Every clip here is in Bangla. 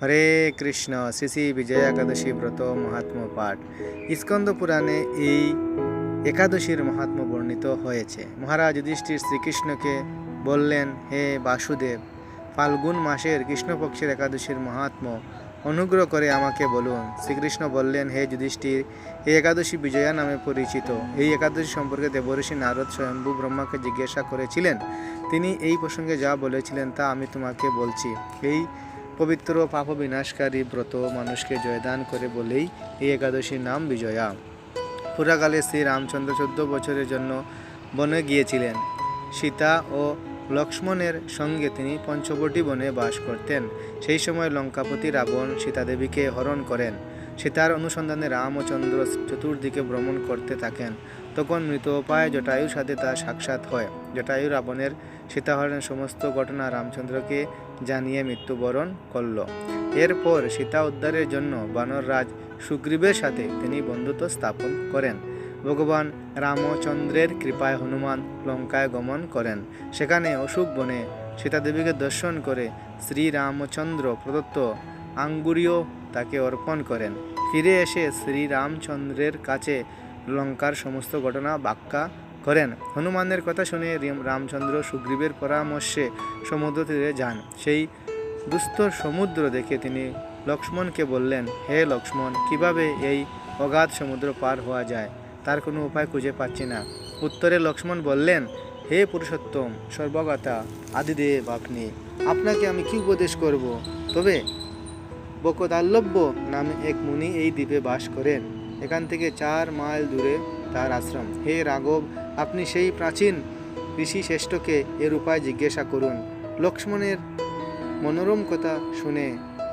হরে কৃষ্ণ, শ্রী বিজয়া একাদশী ব্রত মহাত্ম পাঠ। স্কন্দ পুরাণে এই একাদশীর মহাত্ম বর্ণিত হয়েছে। মহারাজ যুধিষ্ঠির শ্রীকৃষ্ণকে বললেন, হে বাসুদেব, ফাল্গুন মাসের কৃষ্ণপক্ষের একাদশীর মহাত্ম অনুগ্রহ করে আমাকে বলুন। শ্রীকৃষ্ণ বললেন, হে যুধিষ্ঠির, এই একাদশী বিজয়া নামে পরিচিত। এই একাদশী সম্পর্কে দেবর্ষি নারদ স্বয়ম্ভু ব্রহ্মাকে জিজ্ঞাসা করেছিলেন। তিনি এই প্রসঙ্গে যা বলেছিলেন তা আমি তোমাকে বলছি। এই পবিত্র পাপ বিনাশকারী ব্রত মানুষকে জয়দান করে বলেই এই একাদশীর নাম বিজয়া। পুরাকালে শ্রী রামচন্দ্র চোদ্দ বছরের জন্য বনে গিয়েছিলেন। সীতা ও লক্ষ্মণের সঙ্গে তিনি পঞ্চবটি বনে বাস করতেন। সেই সময় লঙ্কাপতি রাবণ সীতাদেবীকে হরণ করেন। সীতার অনুসন্ধানে রাম ও চন্দ্র চতুর্দিকে ভ্রমণ করতে থাকেন। তখন মৃত উপায় জটায়ুর সাথে তার সাক্ষাৎ হয়। জটায়ু রাবণের সীতাহরণের সমস্ত ঘটনা রামচন্দ্রকে জানিয়ে মৃত্যুবরণ করল। এরপর সীতা উদ্ধারের জন্য বানররাজ সুগ্রীবের সাথে তিনি বন্ধুত্ব স্থাপন করেন। ভগবান রামচন্দ্রের কৃপায় হনুমান লঙ্কায় গমন করেন। সেখানে অশোক বনে সীতাদেবীকে দর্শন করে শ্রীরামচন্দ্র প্রদত্ত আঙ্গুরীয় তাকে অর্পণ করেন। ফিরে এসে শ্রীরামচন্দ্রের কাছে লঙ্কার সমস্ত ঘটনা ব্যাখ্যা করেন। হনুমানের কথা শুনে রিম- রামচন্দ্র সুগ্রীবের পরামর্শে সমুদ্র তীরে যান। সেই দুস্তর সমুদ্র দেখে তিনি লক্ষ্মণকে বললেন, হে লক্ষ্মণ, কীভাবে এই অগাধ সমুদ্র পার হওয়া যায়? তার কোনো উপায় খুঁজে পাচ্ছি না। উত্তরে লক্ষ্মণ বললেন, হে পুরুষোত্তম সর্বগাতা আদিদেব আপনি, আপনাকে আমি কি উপদেশ করব? তবে বকদাল্লব্য নামে এক মুনি এই দ্বীপে বাস করেন। এখান থেকে চার মাইল দূরে তার আশ্রম। হে রাঘব, আপনি সেই প্রাচীন ঋষি শ্রেষ্ঠকে এর উপায় জিজ্ঞাসা করুন। লক্ষ্মণের মনোরম কথা শুনে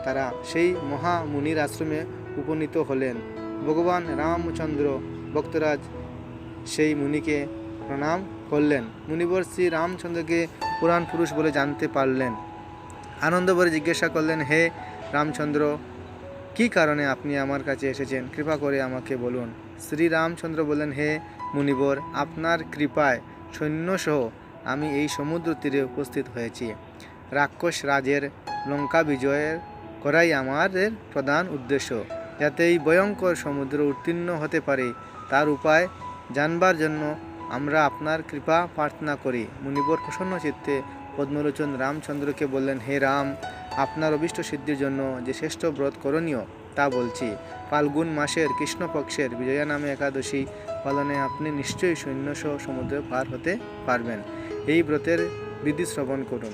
তারা সেই মহা মুনির আশ্রমে উপনীত হলেন। ভগবান রামচন্দ্র ভক্তরাজ সেই মুনিকে প্রণাম করলেন। মুনিবর শ্রী রামচন্দ্রকে পুরাণ পুরুষ বলে জানতে পারলেন। আনন্দ ভরে জিজ্ঞাসা করলেন, হে রামচন্দ্র কী কারণে আপনি আমার কাছে এসেছেন? কৃপা করে আমাকে বলুন। শ্রী রামচন্দ্র বললেন, হে মুনিবর, আপনার কৃপায় সৈন্যসহ আমি এই সমুদ্র তীরে উপস্থিত হয়েছি। রাক্ষস রাজের লঙ্কা বিজয়ের করাই আমাদের প্রধান উদ্দেশ্য। যাতে এই ভয়ঙ্কর সমুদ্র উত্তীর্ণ হতে পারে, তার উপায় জানবার জন্য আমরা আপনার কৃপা প্রার্থনা করি। মুনিবর প্রসন্ন চিত্তে পদ্মলোচন রামচন্দ্রকে বললেন, হে রাম আপনার অভিষ্ট সিদ্ধির জন্য যে শ্রেষ্ঠ ব্রত করণীয়, তা বলছি। ফাল্গুন মাসের কৃষ্ণপক্ষের বিজয়া নামে একাদশী পালনে আপনি নিশ্চয়ই সৈন্যসহ সমুদ্রে পার হতে পারবেন। এই ব্রতের বিধি শ্রবণ করুন।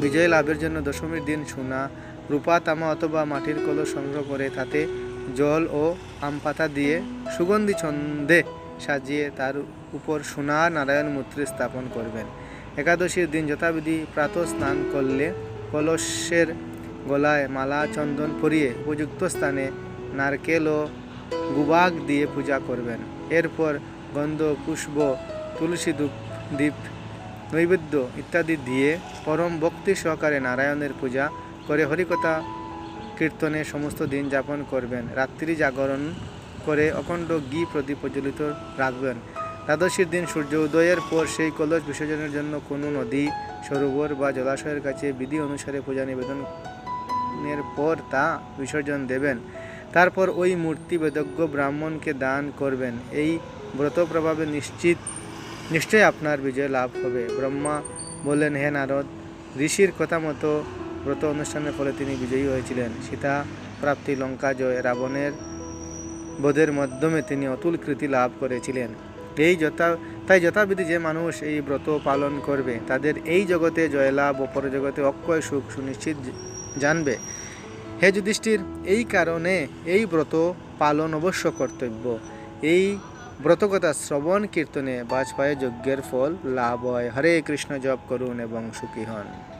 বিজয় লাভের জন্য দশমীর দিন সোনা, রূপা, তামা অথবা মাটির কলস সংগ্রহ করে তাতে জল ও আম পাতা দিয়ে সুগন্ধি ছন্দে সাজিয়ে তার উপর সোনা, নারায়ণ মূর্তি স্থাপন করবেন। একাদশীর দিন যথাবিধি প্রাতঃ স্নান করলে কলসের গলায় মালা, চন্দন পরিয়ে উপযুক্ত স্থানে নারকেল ও গুবাগ দিয়ে পূজা করবেন। এরপর গন্ধ, পুষ্প, তুলসী ধূপ দ্বীপ নৈবেদ্য ইত্যাদি দিয়ে পরম ভক্তি সহকারে নারায়ণের পূজা করে হরিকথা কীর্তনে সমস্ত দিন যাপন করবেন। রাত্রি জাগরণ করে অখণ্ড ঘি প্রদীপ প্রজ্বলিত রাখবেন। দ্বাদশীর দিন সূর্য উদয়ের পর সেই কলস বিসর্জনের জন্য কোনো নদী, সরোবর বা জলাশয়ের কাছে বিধি অনুসারে পূজা নিবেদনের পর তা বিসর্জন দেবেন। তারপর ওই মূর্তি বেদজ্ঞ ব্রাহ্মণকে দান করবেন। এই ব্রত প্রভাবে নিশ্চিত, নিশ্চয়ই আপনার বিজয় লাভ হবে। ব্রহ্মা বললেন, হে নারদ, ঋষির কথা মতো ব্রত অনুষ্ঠানের ফলে তিনি বিজয়ী হয়েছিলেন। সীতা প্রাপ্তি লঙ্কা জয় রাবণের বোধের মাধ্যমে তিনি অতুল কৃতি লাভ করেছিলেন। এই যথা, তাই যথাবিধি যে মানুষ এই ব্রত পালন করবে, তাদের এই জগতে জয়লাভ ও পরজগতে অক্ষয় সুখ সুনিশ্চিত জানবে। হে যুধিষ্ঠির, এই কারণে এই ব্রত পালন অবশ্য কর্তব্য। এই ব্রতকথা শ্রবণ কীর্তনে বাজপায়ে যজ্ঞের ফল লাভ হয়। হরে কৃষ্ণ জপ করুন এবং সুখী হন।